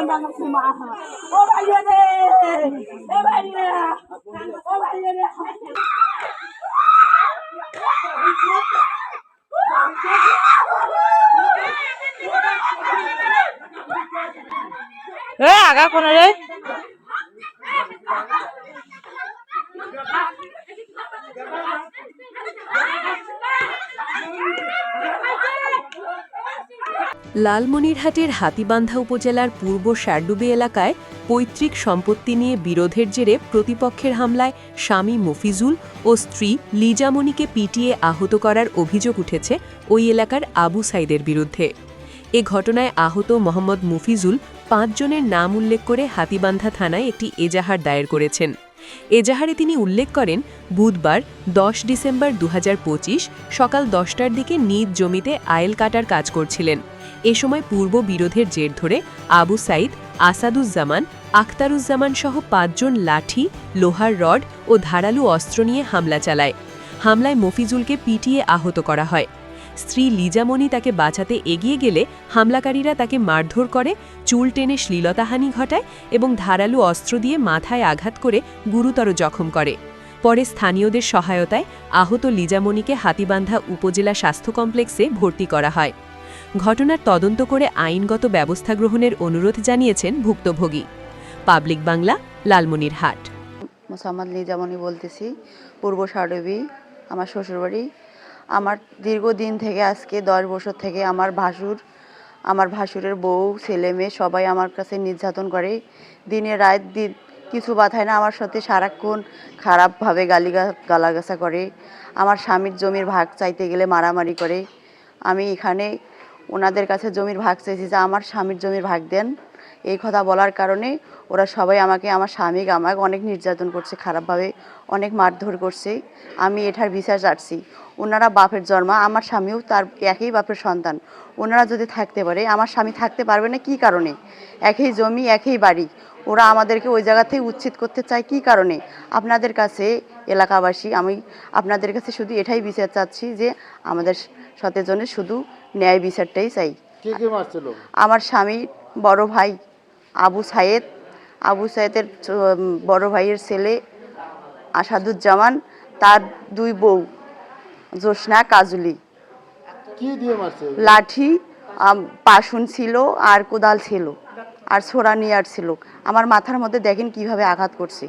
ও ভাইয়া রে এ ভাইয়া ও ভাইয়া রে এ লালমনিরহাটের হাতিবান্ধা উপজেলার পূর্ব শারডুবি এলাকায় পৈতৃক সম্পত্তি নিয়ে বিরোধের জেরে প্রতিপক্ষের হামলায় স্বামী মফিজুল ও স্ত্রী লিজামণিকে পিটিয়ে আহত করার অভিযোগ উঠেছে ওই এলাকার আবু সাইদের বিরুদ্ধে। এ ঘটনায় আহত মোহাম্মদ মুফিজুল পাঁচজনের নাম উল্লেখ করে হাতিবান্ধা থানায় একটি এজাহার দায়ের করেছেন। এজাহারে তিনি উল্লেখ করেন, বুধবার দশ ডিসেম্বর দুহাজার পঁচিশ সকাল দশটার দিকে নিজ জমিতে আয়েল কাটার কাজ করছিলেন। এ সময় পূর্ব বিরোধের জের ধরে আবু সাইদ, আসাদুজ্জামান, আখতারুজ্জামান সহ পাঁচজন লাঠি, লোহার রড ও ধারালু অস্ত্র নিয়ে হামলা চালায়। হামলায় মফিজুলকে পিটিয়ে আহত করা হয়। স্ত্রী লিজামণি তাকে বাঁচাতে এগিয়ে গেলে হামলাকারীরা তাকে মারধর করে, চুল টেনে শ্লীলতাহানি ঘটায় এবং ধারালু অস্ত্র দিয়ে মাথায় আঘাত করে গুরুতর জখম করে। পরে স্থানীয়দের সহায়তায় আহত লিজামণিকে হাতিবান্ধা উপজেলা স্বাস্থ্য কমপ্লেক্সে ভর্তি করা হয়। ঘটনার তদন্ত করে আইনগত ব্যবস্থা গ্রহণের অনুরোধ জানিয়েছেন ভুক্তভোগী। পাবলিক বাংলা, লালমনিরহাট। মোসাম্মদ লিজামণি বলতেছি, পূর্ব সারডবি আমার শ্বশুরবাড়ি। আমার দীর্ঘদিন থেকে আজকে দশ বছর থেকে আমার ভাসুর, আমার ভাসুরের বউ, ছেলে, মেয়ে সবাই আমার কাছে নির্যাতন করে। দিনে রাত দিন কিছু বাধায় না আমার সাথে সারাক্ষণ খারাপভাবে গালি গালাগাছা করে। আমার স্বামীর জমির ভাগ চাইতে গেলে মারামারি করে। আমি এখানে ওনাদের কাছে জমির ভাগ চাইছি যে আমার স্বামীর জমির ভাগ দেন। এই কথা বলার কারণে ওরা সবাই আমাকে, আমার স্বামী আমাকে অনেক নির্যাতন করছে, খারাপভাবে অনেক মারধর করছে। আমি এটার বিচার চাচ্ছি। ওনারা বাপের জন্মা, আমার স্বামীও তার একই বাপের সন্তান। ওনারা যদি থাকতে পারে, আমার স্বামী থাকতে পারবে না কি কারণে? একই জমি, একই বাড়ি। ওরা আমাদেরকে ওই জায়গা থেকে উচ্ছেদ করতে চায় কি কারণে? আপনাদের কাছে এলাকাবাসী, আমি আপনাদের কাছে শুধু এটাই বিচার চাচ্ছি যে আমাদের সতেজনে শুধু ন্যায় বিচারটাই চাই। আমার স্বামী বড় ভাই আবু সায়েদ। আবু সায়েদের বড় ভাইয়ের ছেলে আসাদুজ্জামান তার দুই বউ জোসনা কাজুলি। লাঠি পাশুন ছিল আর কোদাল ছিল আর ছোড়া নিয়ার ছিল আমার মাথার মধ্যে দেখেন কীভাবে আঘাত করছে।